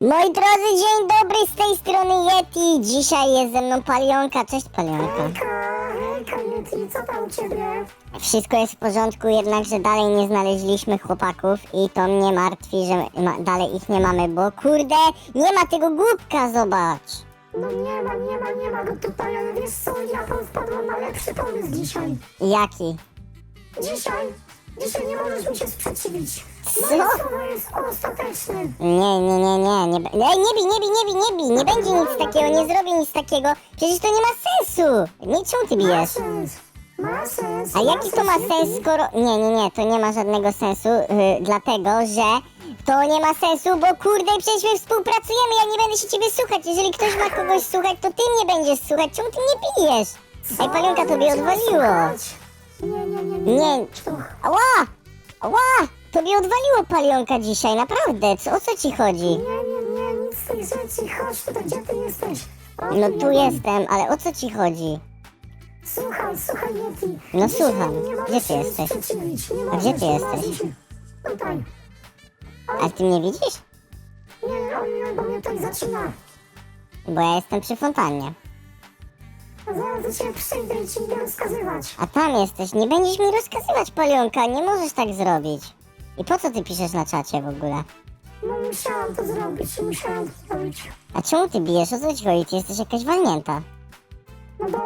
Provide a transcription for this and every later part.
Moi drodzy, dzień dobry, z tej strony Yeti. Dzisiaj jest ze mną Palionka. Cześć Palionka. Hejka, Yeti, co tam u ciebie? Wszystko jest w porządku, jednakże dalej nie znaleźliśmy chłopaków i to mnie martwi, że ma, dalej ich nie mamy, bo kurde, nie ma tego głupka, zobacz. No nie ma, nie ma, nie ma go tutaj, ale wiesz co, ja tam wpadłam na lepszy pomysł dzisiaj. Jaki? Dzisiaj, dzisiaj nie możesz mi się sprzeciwić. Słowo jest ostateczne. Nie, nie, nie, nie, nie, be- Ej, nie bij, nie bij, nie bij, nie bij, nie będzie nic takiego, nie zrobię nic takiego, przecież to nie ma sensu. Nie, czemu ty Ma bijesz? sens, ma sens. A jaki to ma sens, skoro... Nie, nie, nie, to nie ma żadnego sensu, yy, dlatego, że to nie ma sensu, bo kurde, przecież my współpracujemy, ja nie będę się ciebie słuchać. Jeżeli ktoś ma kogoś słuchać, to ty mnie będziesz słuchać. Czemu ty mnie bijesz? Ej, Palionka, tobie odwaliło. słuchać? Nie, nie, nie, nie. Nie. Sztuch. Ała! Ała! Tobie odwaliło Palionka dzisiaj, naprawdę. Co, o co ci chodzi? Nie, nie, nie, nic z tych rzeczy. Chodź tutaj, gdzie ty jesteś? O, No tu nie. jestem, ale o co ci chodzi? Słuchaj, słuchaj Yeti. No Dzisiaj słucham. nie Gdzie ty się jesteś? sprzeciwić, nie A gdzie ty nie jesteś? możesz. Tutaj. A ty mnie widzisz? Nie, bo mnie tutaj zaczyna. Bo ja jestem przy fontannie. Zaraz do ciebie przyjdę i ci rozkazywać. A tam jesteś, nie będziesz mi rozkazywać, Palionka, nie możesz tak zrobić. I po co ty piszesz na czacie w ogóle? No musiałam to zrobić, musiałam to zrobić. A czemu ty bijesz? O co ci chodzi? Ty jesteś jakaś walnięta. No bo,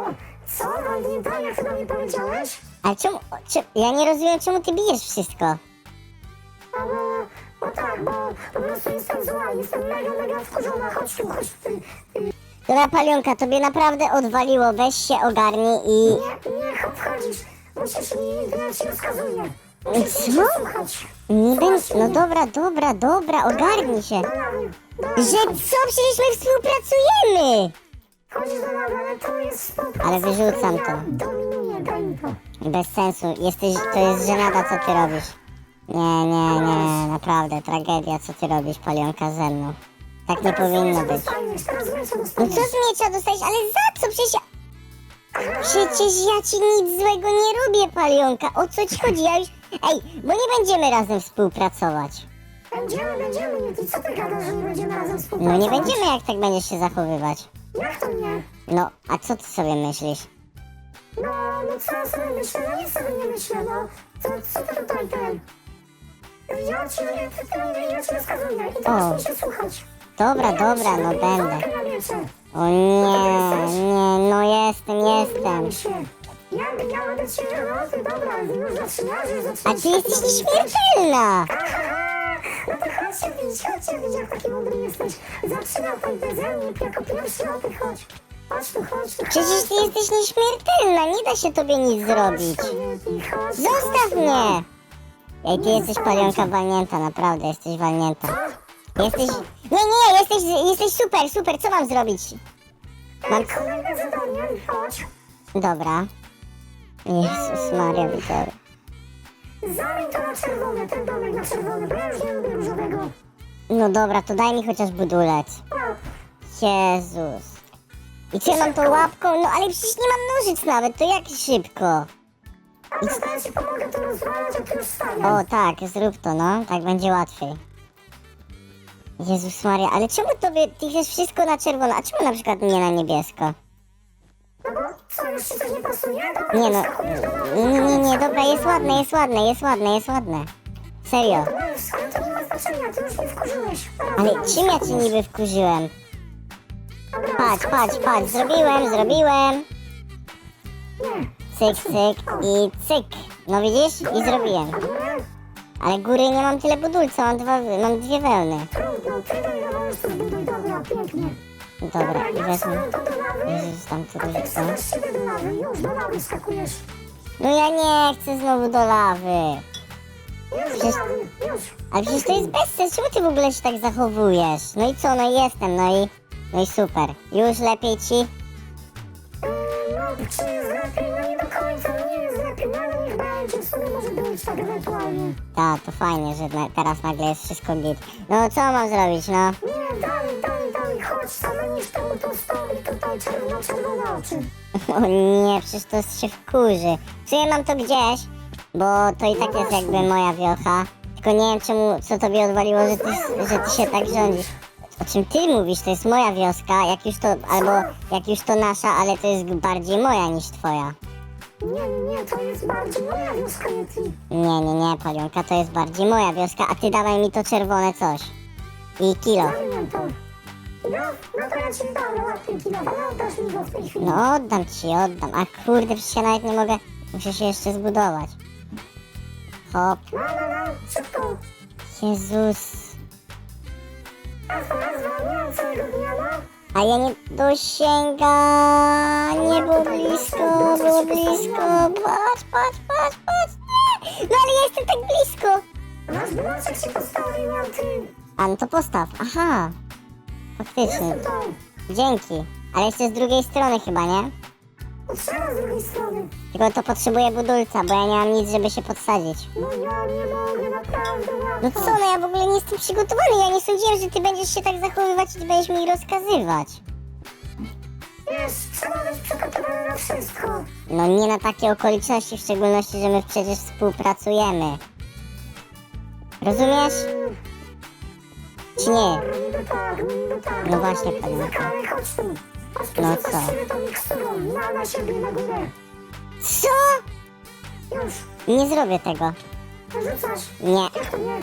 co, Waldinta, jak chyba mi powiedziałeś? Ale czemu... o, Czy, ja nie rozumiem, czemu ty bijesz wszystko. A bo, bo tak, bo po prostu jestem zła, jestem mega, mega wkurzona, chodź tu, chodź tu. Ty, Dobra, Palionka, tobie naprawdę odwaliło, weź się ogarnij i... Nie, nie, chodź, wchodzisz, musisz mi, ja ci rozkazuję. Nie będę... No dobra, dobra, dobra, ogarnij się. Że co? Przecież my współpracujemy! Ale wyrzucam to. Bez sensu, jesteś... To jest żenada, co ty robisz. Nie, nie, nie, naprawdę, tragedia, co ty robisz, Palionka, ze mną. Tak nie powinno być. No co z miecza dostajesz? Ale za co? Przecież. Przecież ja ci nic złego nie robię, Palionka. O co ci chodzi? Ja już... Ej, bo nie będziemy razem współpracować. Będziemy, będziemy, nie ty co ty gadasz, że nie będziemy razem No współpracować? nie będziemy, jak tak będziesz się zachowywać. Jak to nie? No, a co ty sobie myślisz? No, no co ja sobie myślę? No nic sobie nie myślę, no. Co, co ty tutaj ten? Ja ci, ja, ty, ty, ja ci rozkazuję i O. teraz mi się słuchać. Dobra, dobra, no będę. O nie, nie, no jestem, jestem. Się. Biegałam do ciebie, no ty dobra, już zaczynasz, już A zaczynasz. ty jesteś nieśmiertelna! No to chodźcie bić, chodźcie bić, jak taki mądry jesteś. Zaczynał pan beze mnie, jako pierwszy o ty chodź. Chodź tu, chodź tu, Przecież ty jesteś nieśmiertelna, nie da się tobie nic zrobić. Chodź tu, chodź tu, Zostaw chodź tu. mnie! Ej, ty jesteś palionka walnięta, naprawdę jesteś walnięta. Jesteś... Nie, nie, jesteś, jesteś super, super, co mam zrobić? Mam... Kolejne zadanie, chodź. Dobra. Jezus Maria, widzowie. Zamień to na czerwone, ten domek na czerwony, bo ja już nie lubię różowego. No dobra, to daj mi chociaż budulec. Łap. Jezus. I ja mam tą łapką? No ale przecież nie mam nożyc nawet, to jak szybko? Dobra, to ja ci pomogę to rozwalać, a ty już stawiam. O tak, zrób to, no, tak będzie łatwiej. Jezus Maria, ale czemu tobie, ty chcesz wszystko na czerwono, a czemu na przykład nie na niebiesko? Nie no, nie, nie, nie, dobra, jest ładne, jest ładne, jest ładne, jest ładne. Serio. Ale czym ja cię niby wkurzyłem? Patrz, patrz, patrz, zrobiłem, zrobiłem. Cyk, cyk i cyk. No widzisz? I zrobiłem. Ale góry nie mam tyle budulca, mam, dwa, mam dwie wełny. Trudno, ty dojrzewałeś to zbuduj, dobra, pięknie. Dobra, i wezmę. wsadzam to do lawy. Jezus, tam lawy skakujesz. No ja nie chcę znowu do lawy. Przecież-. Ale przecież to jest bez sensu, czemu ty w ogóle się tak zachowujesz? No i co, no i jestem, no i... No i super. Już lepiej ci? Eee, No, czy jest lepiej? No nie do końca, no nie jest lepiej, no ale sumie może być tak ewentualnie. Ta, to fajnie, że na, teraz nagle jest wszystko git. No co mam zrobić, no? Nie, dalej, dalej, dalej, chodź, zamenisz temu to stoi tutaj czerwono-czerwone oczy. O nie, przecież to się wkurzy. W sumie mam to gdzieś, bo to i tak jest jakby moja wiocha. Tylko nie wiem czemu, co tobie odwaliło, że ty, że ty się tak rządzisz. O czym ty mówisz? To jest moja wioska, jak już to, albo jak już to nasza, ale to jest bardziej moja niż twoja. Nie, nie, nie, to jest bardziej moja wioska, ty. Nie, nie, nie, Palionka, to jest bardziej moja wioska, a ty dawaj mi to czerwone coś. I kilo. To. No, no to ja ci dam łapkę kilowa, no dasz mi go w tej chwili. No oddam ci, oddam. A kurde, przecież ja nawet nie mogę, muszę się jeszcze zbudować. Hop, No, no, no, szybko. Jezus. Nazwa, nazwa, nie mam całego dnia, no. A ja nie dosięga, nie było blisko, było blisko. Patrz, patrz, patrz, patrz, nie. No ale ja jestem tak blisko. Nasz bloczek się postawił, a ty... A no to postaw, aha. Faktycznie, Jestem dzięki. Ale jeszcze z drugiej strony chyba, nie? Potrzeba z drugiej strony. Tylko to potrzebuję budulca, bo ja nie mam nic, żeby się podsadzić. No ja nie mogę, naprawdę No co, no ja w ogóle nie jestem przygotowany, ja nie sądziłem, że ty będziesz się tak zachowywać i będziesz mi rozkazywać. Wiesz, trzeba być przygotowany na wszystko. No nie na takie okoliczności, w szczególności, że my przecież współpracujemy. Rozumiesz? Czy nie? No tak, no tak. No właśnie, panie. chodź tu. No co? Co? Już, Nie zrobię tego. rzucasz. Nie, Jak to nie?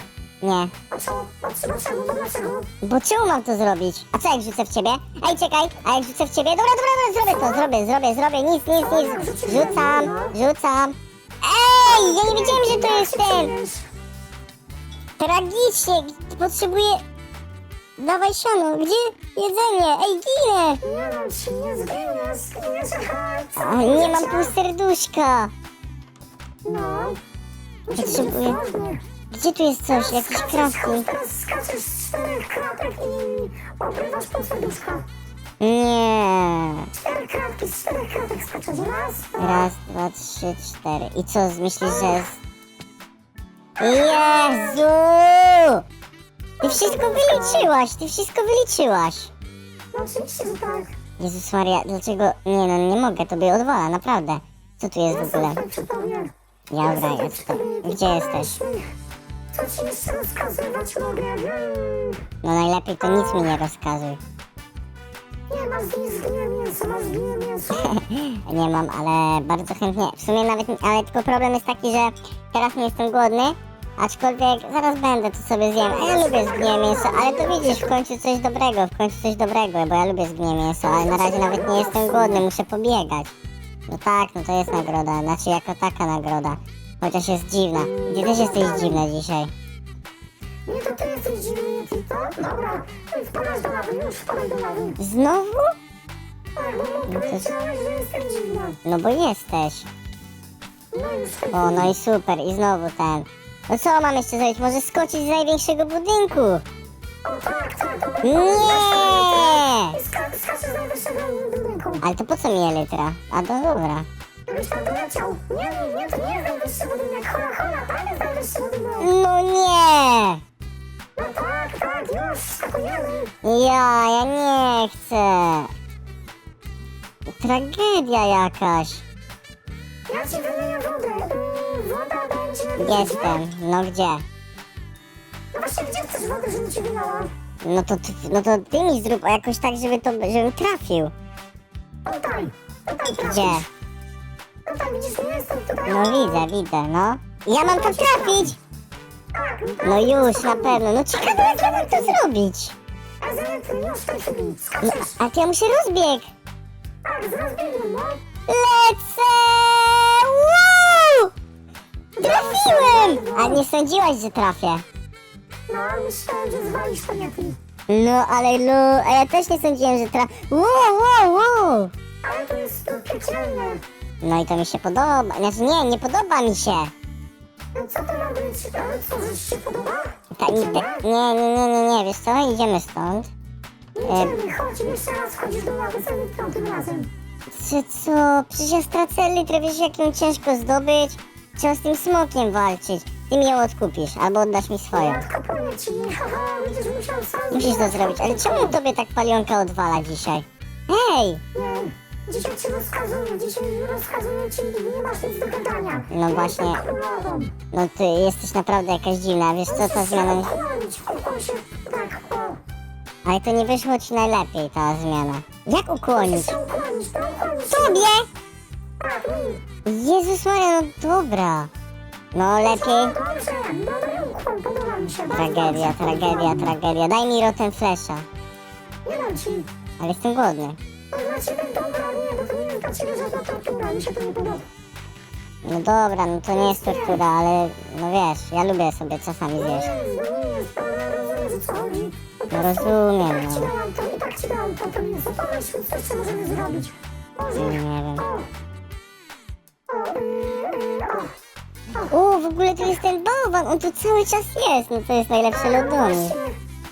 nie. A co? A co, dlaczego? No dlaczego? Bo czemu mam to zrobić? A co jak rzucę w ciebie? Ej, czekaj, a jak rzucę w ciebie? Dobra, dobra, dobra, zrobię to, zrobię, zrobię, zrobię, nic, nic, nic. Rzucam, rzucam. Ej, ja nie wiedziałem, że to jest ten. Tragicznie, potrzebuję... Dawaj siano, gdzie jedzenie? Ej, ginę! Nie mam ci, nie zginiesz, zginiesz, co? A, nie mam pół serduszka. No. Potrzebuję-. Gdzie tu jest coś, jakiś crafting? Teraz skaczesz z czterech kratek i obrywasz pół serduszka. Nie. Cztery kratki, z czterech kratek skaczesz. Raz, dwa, Raz, dwa, trzy, cztery. I co, myślisz, że jest... Jezu! Ty wszystko wyliczyłaś, ty wszystko wyliczyłaś. No oczywiście, że tak. Jezus Maria, dlaczego... Nie no, nie mogę, tobie odwala, naprawdę. Co tu jest w ogóle? Ja przy co to... Gdzie jesteś? Co ci jeszcze rozkazywać mogę? No najlepiej to nic mi nie rozkazuj. Nie masz nic, zginie mięso, masz zginie mięso. Nie mam, ale bardzo chętnie. W sumie nawet, ale tylko problem jest taki, że teraz nie jestem głodny, aczkolwiek zaraz będę, to sobie zjem. A ja lubię zgniłe mięso, ale to widzisz, w końcu coś dobrego, w końcu coś dobrego, bo ja lubię zgniłe mięso, ale na razie nawet nie jestem głodny, muszę pobiegać. No tak, no to jest nagroda, znaczy jako taka nagroda. Chociaż jest dziwna. Ty też jesteś dziwna dzisiaj. Nie, to ty jesteś dziwny, nie ty, to? Dobra, wpadasz do lawy, już wpadaj do lawy. Znowu? Tak, bo mu powiedziałeś, że jestem dziwna. No bo jesteś. No już O, no i super, i znowu ten. No co mam jeszcze zrobić? Może skoczyć z największego budynku? Nie! Z najwyższego budynku. Ale to po co mi elytra? A to dobra. Tam doleciał. Nie, nie, nie, to nie jest najwyższy budynek. Jest najwyższy budynek. No nie! No tak, tak, już, skakujemy. Ja, ja nie chcę. Tragedia jakaś. Ja ci wymienię wodę. Woda będzie... Jestem. No gdzie? No właśnie, gdzie chcesz wodę, żebym ci wylała? No to, ty, no to ty mi zrób jakoś tak, żeby to, żebym trafił. Tutaj, tutaj trafisz. Gdzie? Tutaj, widzisz, nie jestem tutaj. No widzę, widzę, no. Ja mam to trafić! Tak, No już, na pewno. No ciekawe jak ja mam to zrobić. A zaletry, już w tej chwili. No, Skaczesz. a to ja muszę rozbieg. Tak, z rozbiegiem, no. Lecę! Trafiłem! A nie sądziłaś, że trafię. No, myślałem, że zwalisz to nie ty. No, ale lu, a ja też nie sądziłem, że trafię. Wow, wow, wow! Ale to jest to piekielne. No i to mi się podoba. Znaczy nie, nie podoba mi się. No co to ma być? Ale co, że ci się podoba? Ta, nie, te, nie, nie, nie, nie, nie, wiesz co? Idziemy stąd. Idziemy, chodź, jeszcze raz chodzisz do lawy za piątym razem. Czy co? Przecież ja stracę litrę, wiesz jak ją ciężko zdobyć? Trzeba z tym smokiem walczyć. Ty mi ją odkupisz, albo oddasz mi swoją. Ci, haha, będziesz musiał sam Musisz to zrobić, ale czemu tobie tak palionka odwala dzisiaj? Hej! Nie, dzisiaj ci rozkazuję, dzisiaj rozkazuję ci i nie masz nic do gadania. No właśnie. No ty jesteś naprawdę jakaś dziwna, wiesz co ta zmiana... się ukłonić, tak, o. Ale to nie wyszło ci najlepiej ta zmiana. Jak ukłonić? Się ukłonić, to ukłonić się. Tobie! Jezus Maria, no dobra. No lepiej. No dobrze, dobry ukłon, podoba mi się. bardzo Tragedia, dobrze, tragedia, podoba mi. tragedia. Daj mi rotem flesza. Nie dam ci. Ale jestem głodny. To dla ciebie dobra, nie, bo to nie jest dla ciebie żadna tortura, mi się to nie podoba. No dobra, no to nie jest tortura, ale no wiesz, ja lubię sobie czasami Nie zjeść. no nie jest, ale rozumiesz o co chodzi. Po No prostu rozumiem, I tak ci no. dałam to, i tak ci dałam to, to nie jest, pomyśl, co jeszcze możemy zrobić. Może, Nie wiem. o, o. W ogóle tu jest ten bałwan, on tu cały czas jest. No to jest najlepszy lodonik.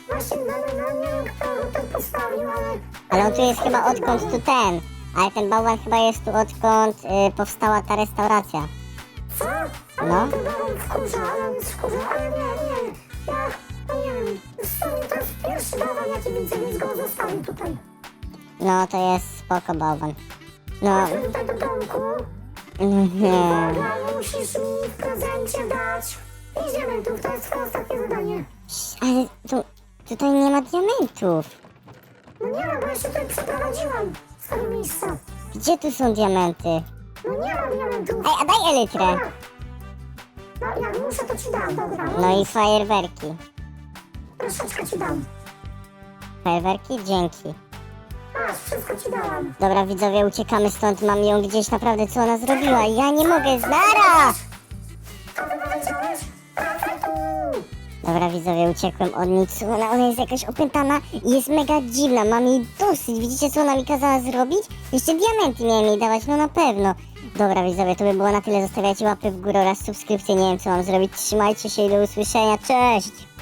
Właśnie, no, no, nie wiem kto to postawił, ale... Ale on tu jest chyba odkąd tu ten. Ale ten bałwan chyba jest tu odkąd y, powstała ta restauracja. Co? Ale No. dałam wkurza, ale on wkurza, ale nie, nie, ja, no nie wiem, to jest pierwszy bałwan, jaki widzę, więc go zostawię tutaj. No to jest spoko bałwan. No, Chodźmy tutaj do domku. Uwaga, musisz mi w prezencie dać. Tu, to jest twoje ostatnie zadanie. Ale tu, tutaj nie ma diamentów. No nie ma, bo ja się tutaj przeprowadziłam z tego miejsca. Gdzie tu są diamenty? No nie ma diamentów. Ej, a daj elytrę. No jak muszę, to ci dam, dobra. No i fajerwerki. Troszeczkę ci dam. Fajerwerki? Dzięki. Masz, wszystko ci dałam. Dobra, widzowie, uciekamy stąd. Mam ją gdzieś naprawdę, co ona zrobiła. Ja nie mogę, Zara! Powiedziałeś? Wracaj tu! Dobra, widzowie, uciekłem od niej. Ona, ona jest jakaś opętana i jest mega dziwna. Mam jej dosyć. Widzicie, co ona mi kazała zrobić? Jeszcze diamenty miałem jej dawać, no na pewno. Dobra, widzowie, to by było na tyle. Zostawiajcie łapy w górę oraz subskrypcję. Nie wiem, co mam zrobić. Trzymajcie się i do usłyszenia. Cześć!